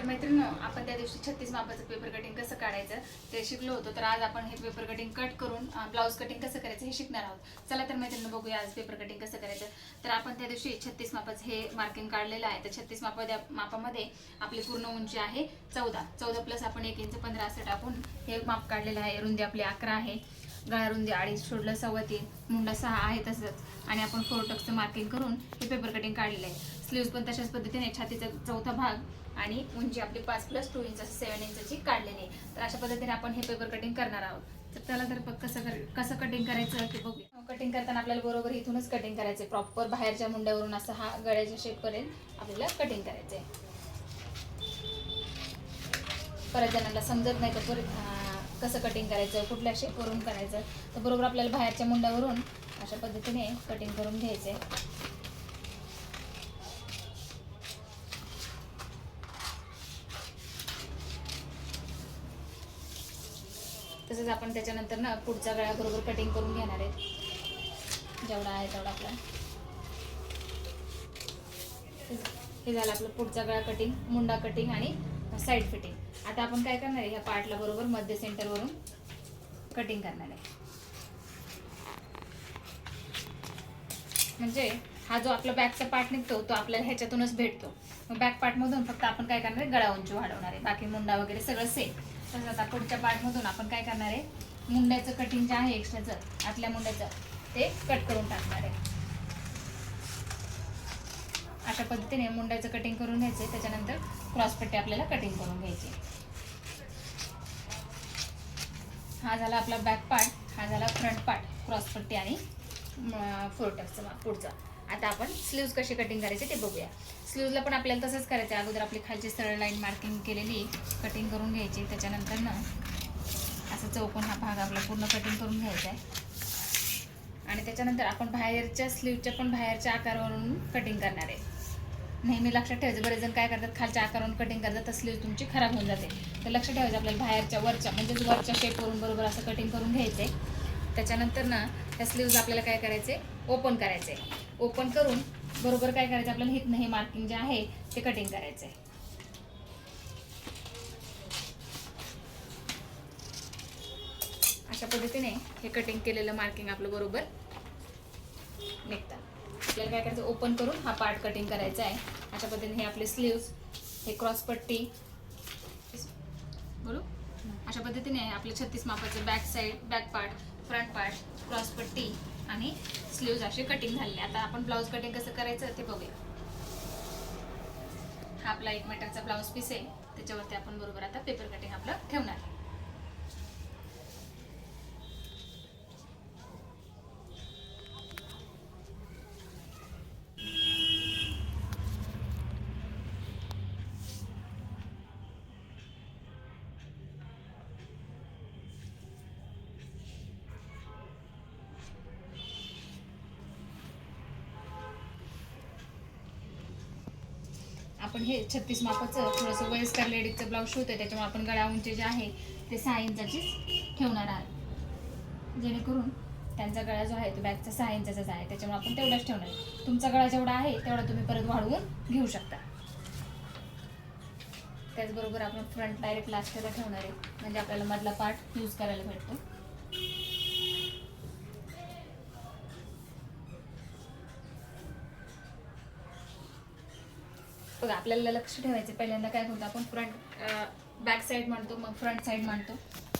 तर मैत्रिणी आपण त्या दिवशी छत्तीस मापाचं पेपर कटिंग कसं काढायचं ते शिकलो होतो. तर आज आपण हे पेपर कटिंग कट करून ब्लाऊज कटिंग कसं करायचं हे शिकणार आहोत. चला तर मैत्रिणी बघूया आज पेपर कटिंग कसं करायचं. तर आपण त्या दिवशी छत्तीस मापाचं हे मार्किंग काढलेलं आहे. तर छत्तीस मापा मापामध्ये आपली पूर्ण उंची आहे चौदा. चौदा प्लस आपण एक इंच पंधरा असं टाकून हे माप काढलेलं आहे. रुंदी आपली अकरा आहे. गळा रुंदी अडीच सोडलं सव्वा तीन मुंडा सहा आहे तसंच. आणि आपण फोर टक्सचं मार्किंग करून हे पेपर कटिंग काढलेलं आहे. स्लीव्ज पण तशाच पद्धतीने छातीचा चौथा भाग आणि उंची आपली पाच प्लस टू इंच सेवन इंचची काढलेली आहे. तर अशा पद्धतीने आपण हे पेपर कटिंग करणार आहोत. तर त्याला तर बघ कसं कर कसं कटिंग करायचं ते बघूया. कटिंग करताना आपल्याला बरोबर इथूनच कटिंग करायचं प्रॉपर बाहेरच्या मुंड्यावरून असं हा गळ्याच्या शेपपर्यंत आपल्याला कटिंग करायचं आहे परत जणांना समजत नाही तर परत कसं कटिंग करायचं कुठल्या शेपवरून करायचं. तर बरोबर आपल्याला बाहेरच्या मुंड्यावरून अशा पद्धतीने कटिंग करून घ्यायचं आहे तसंच आपण त्याच्यानंतर ना पुढचा गळा बरोबर कटिंग करून घेणार आहे जेवढा आहे तेवढा आपला. हे झालं आपलं पुढचा गळा कटिंग मुंडा कटिंग आणि साईड फिटिंग आता आपण काय करणार आहे? ह्या पार्टला बरोबर मध्य सेंटरवरून कटिंग करणार आहे. म्हणजे हा जो आपला बॅकचा पार्ट निघतो तो आपल्याला ह्याच्यातूनच भेटतो. मग बॅक पार्टमधून फक्त आपण काय करणार आहे? गळा उंची वाढवणार आहे. बाकी मुंडा वगैरे सगळं सेम तसंच आता पुढच्या पार्टमधून आपण काय करणार आहे? मुंड्याचं कटिंग जे आहे एक्स्ट्राचं आतल्या मुंड्याचं ते कट करून टाकणार आहे. अशा पद्धतीने मुंड्याचं कटिंग करून घ्यायचं त्याच्यानंतर क्रॉसपट्टी आपल्याला कटिंग करून घ्यायची हा झाला आपला बॅक पार्ट हा झाला फ्रंट पार्ट क्रॉसपट्टी आणि फोरटक्सचा पुढचा. आता आपण स्लीव्ज कशी कटिंग करायची ते बघूया. स्लीव्जला पण आपल्याला तसंच करायचं. आहे अगोदर आपली खालची सरळ लाईन मार्किंग केलेली कटिंग करून घ्यायची. त्याच्यानंतर ना असं चौकोन हा भाग आपला पूर्ण कटिंग करून घ्यायचा आहे. आणि त्याच्यानंतर आपण बाहेरच्या स्लीवच्या पण बाहेरच्या आकारावरून कटिंग करणार आहे. नेहमी लक्षात ठेवायचं. बरेच जण काय करतात? खालच्या आकारावरून कटिंग करतात. तर स्लीव तुमची खराब होऊन जाते. तर लक्षात ठेवायचं. आपल्याला बाहेरच्या वरच्या म्हणजेच वरच्या शेपवरून बरोबर असं कटिंग करून घ्यायचं आहे त्याच्यानंतर ना त्या स्लीव्ज आपल्याला काय करायचे ओपन करायचे ओपन करून बरोबर काय करायचं? आपल्याला हितनं हे मार्किंग जे आहे ते कटिंग करायचं आहे अशा पद्धतीने हे कटिंग केलेलं मार्किंग आपलं बरोबर निघतं. आपल्याला काय करायचं? ओपन करून हा पार्ट कटिंग करायचा आहे. अशा पद्धतीने हे आपले स्लीव्स हे क्रॉस पट्टी बोलू? अशा पद्धतीने आपले छत्तीस मापाचं back side back part front part cross पट्टी आणि स्लीव्ज असे कटिंग झालेले. आता आपण ब्लाऊज कटिंग कसं करायचं ते बघूया. हा आपला एक मीटरचा ब्लाऊज पीस आहे. त्याच्यावरती आपण बरोबर आता पेपर कटिंग आपलं ठेवणार. आपण हे छत्तीस मापाचं थोडंसं वयस्कर लेडीजचं ब्लाऊज शिवतोय त्याच्यामुळे आपण गळा उंची जे आहे ते सहा इंचाचीच ठेवणार आहात. जेणेकरून त्यांचा गळा जो आहे तो बॅगचा सहा इंचाचाच आहे. त्याच्यामुळे आपण तेवढाच ठेवणार आहे. तुमचा गळा जेवढा आहे तेवढा तुम्ही परत वाढवून घेऊ शकता. त्याचबरोबर आपण फ्रंट डायरेक्ट लास्टला ठेवणार आहे. म्हणजे आपल्याला मधला पार्ट यूज करायला भेटतो. बघा आपल्याला लक्ष ठेवायचं पहिल्यांदा काय होतं आपण? फ्रंट बॅक साईड म्हणतो मग फ्रंट साईड म्हणतो.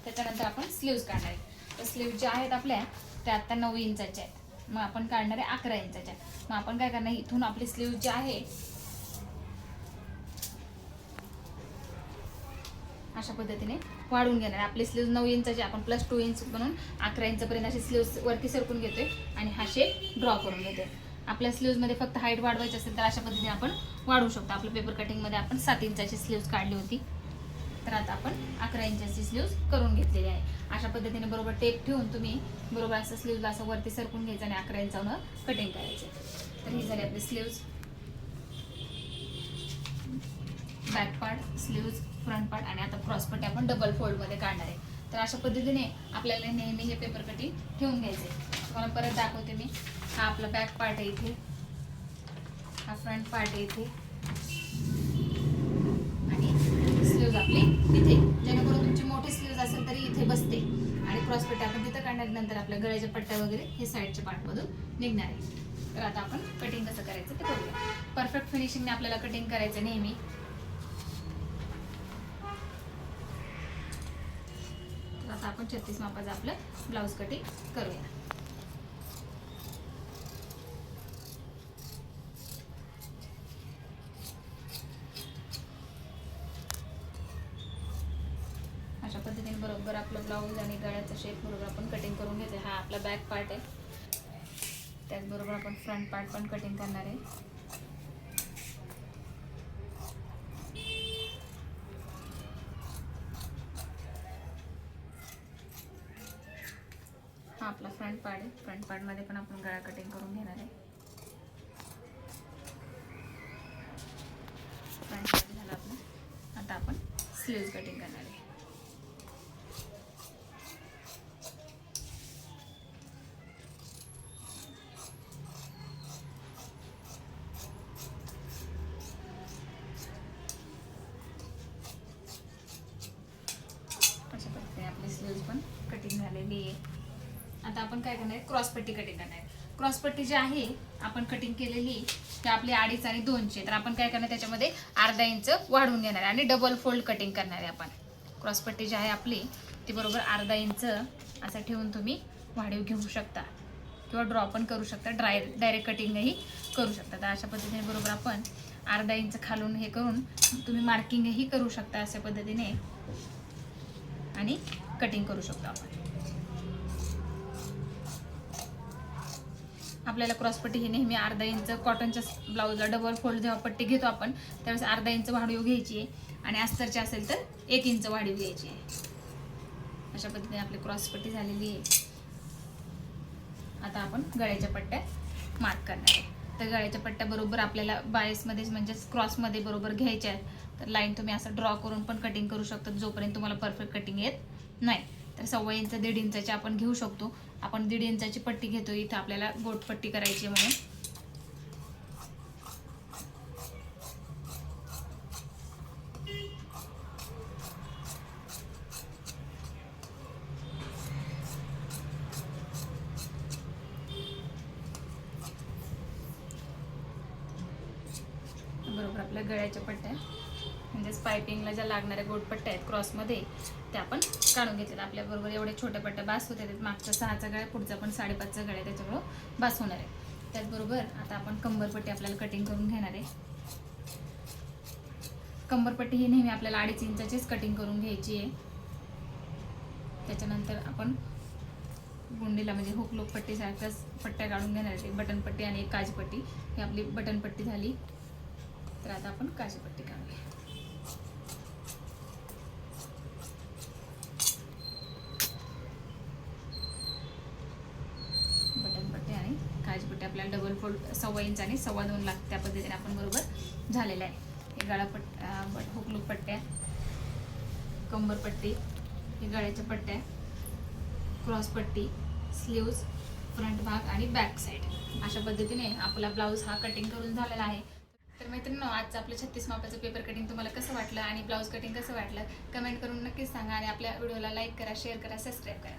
त्याच्यानंतर आपण स्लीव्ज काढणार आहे. तर स्लीव्ज ज्या आहेत आपल्या त्या आत्ता नऊ इंचाच्या आहेत. मग आपण काढणार आहे अकरा इंचाच्या. मग आपण काय करणार इथून आपली स्लीव्ज जे आहे अशा पद्धतीने वाढून घेणार. आपली स्लीव्ज नऊ इंचाची आपण प्लस टू इंच बनवून अकरा इंचपर्यंत अशी स्लीव्ज वरती सरकून घेतोय आणि हा शेप ड्रॉ करून घेतोय. आपल्या स्लीव्जमध्ये फक्त हाईट वाढवायची असेल तर अशा पद्धतीने आपण वाढवू शकतो. आपल्या पेपर कटिंगमध्ये आपण सात इंचाची स्लीव्ज काढली होती. तर आता आपण अकरा इंचाची स्लीव्ज करून घेतलेली आहे. अशा पद्धतीने बरोबर टेप ठेवून तुम्ही बरोबर असं स्लीवला असं वरती सरकून घ्यायचं आणि अकरा इंचावर कटिंग करायचं. तर ही झाली आपली sleeves back part sleeves front part आणि आता क्रॉस पट्टी आपण डबल फोल्डमध्ये काढणार आहे. तर अशा पद्धतीने आपल्याला नेहमी हे पेपर कटिंग ठेवून घ्यायचे तुम्हाला परत दाखवते मी. हा आपला बॅक पार्ट आहे इथे. हा फ्रंट पार्ट आहे इथे. आणि स्लीव्ज आपली तिथे. जेणेकरून तुमची मोठी स्लीव्ज असेल तरी इथे बसते. आणि क्रॉसपेटी आपण तिथं काढल्यानंतर आपल्या गळ्याच्या पट्ट्या वगैरे हे साईडच्या पार्टमधून निघणार आहे. तर आता आपण कटिंग कसं करायचं ते करूया परफेक्ट फिनिशिंगने आपल्याला कटिंग करायचं नेहमी. आता आपण छत्तीस मापाचं आपलं ब्लाऊज कटिंग करूया. अशा पद्धतीने बरोबर आपलं ब्लाऊज आणि गळ्याचा शेप बरोबर आपण कटिंग करून घेते हा आपला बॅक पार्ट आहे. त्याचबरोबर आपण फ्रंट पार्ट पण कटिंग करणार आहे. हा आपला फ्रंट पार्ट आहे. फ्रंट पार्टमध्ये पण आपण गळा कटिंग करून घेणार आहे. फ्रंट पार्ट झाला आपला. आता आपण स्लीव्ज कटिंग करणार आहे अशा पद्धतीने आपली स्लीव्ज पण कटिंग झालेली आहे आता आपण काय करणार क्रॉस पट्टी कटिंग करणार क्रॉस पट्टी जी आहे आपण कटिंग केलेली ते आपली अडीच आणि दोनशे तर आपण काय करणार त्याच्यामध्ये अर्धा इंच वाढवून घेणार आणि डबल फोल्ड कटिंग करणार आहे आपण. क्रॉस पट्टी जी आहे आपली ती बरोबर अर्धा इंच असं ठेवून तुम्ही वाढीव घेऊ शकता. किंवा ड्रॉ पण करू शकता. ड्राय डायरेक्ट कटिंगही करू शकता. तर अशा पद्धतीने बरोबर आपण अर्धा इंच खालून हे करून तुम्ही मार्किंगही करू शकता अशा पद्धतीने आणि कटिंग करू शकतो आपण. आपल्याला क्रॉस पट्टी ही नेहमी अर्धा इंच कॉटनच्या ब्लाऊजला डबल फोल्ड जेव्हा पट्टी घेतो आपण त्यावेळेस अर्धा इंच वाढीव घ्यायची आहे. आणि अस्तरची असेल तर एक इंच वाढीव घ्यायची आहे. अशा पद्धतीने आपली क्रॉसपट्टी झालेली आहे. आता आपण गळ्याच्या पट्ट्या मार्क करणार आहे. तर गळ्याच्या पट्ट्या बरोबर आपल्याला बायसमध्ये म्हणजेच क्रॉसमध्ये बरोबर घ्यायच्या आहेत. तर लाईन तुम्ही असं ड्रॉ करून पण कटिंग करू शकता जोपर्यंत तुम्हाला परफेक्ट कटिंग येत नाही. तर सव्वा इंच दीड इंचाची आपण घेऊ शकतो. आपण दीड इंचाची पट्टी घेतो इथं आपल्याला गोट पट्टी करायची आहे म्हणून. बरोबर आपल्या गळ्याच्या पट्ट्या. म्हणजेच पायपिंगला ज्या लागणाऱ्या गोटपट्ट्या आहेत क्रॉसमध्ये त्या आपण काढून घेतल्यात. आपल्याबरोबर एवढे छोट्या पट्ट्या बास होत्या त्यात मागचा सहाचा गळ्या पुढचा पण साडेपाचचा गळ्या त्याच्यामुळं बास होणार आहे त्याचबरोबर आता आपण कंबरपट्टी आपल्याला कटिंग करून घेणार आहे. कंबरपट्टी ही नेहमी आपल्याला अडीच इंचाचीच कटिंग करून घ्यायची आहे. त्याच्यानंतर आपण गुंडीला म्हणजे हुक लोक पट्ट्या काढून घेणार आहे. बटनपट्टी आणि एक काजपट्टी. ही आपली बटनपट्टी झाली. तर आता आपण काजपट्टी काढूया बटन पट्टी आणि काजपट्टी आपल्याला डबल फोल्ड सव्वा इंच आणि सव्वा दोन लाख त्या पद्धतीने आपण बरोबर झालेलं आहे. हे गळापट बट हुकलूक पट्ट्या कंबरपट्टी हे गळ्याच्या पट्ट्या क्रॉसपट्टी स्लीव्ज फ्रंट भाग आणि बॅक साईड. अशा पद्धतीने आपला ब्लाऊज हा कटिंग करून झालेला आहे. तर मैत्रिणी आजचं आपलं छत्तीस मापाचं पेपर कटिंग तुम्हाला कसं वाटलं आणि ब्लाऊज कटिंग कसं वाटलं? कमेंट करून नक्कीच सांगा आणि आपल्या व्हिडिओला लाईक करा शेअर करा सबस्क्राईब करा.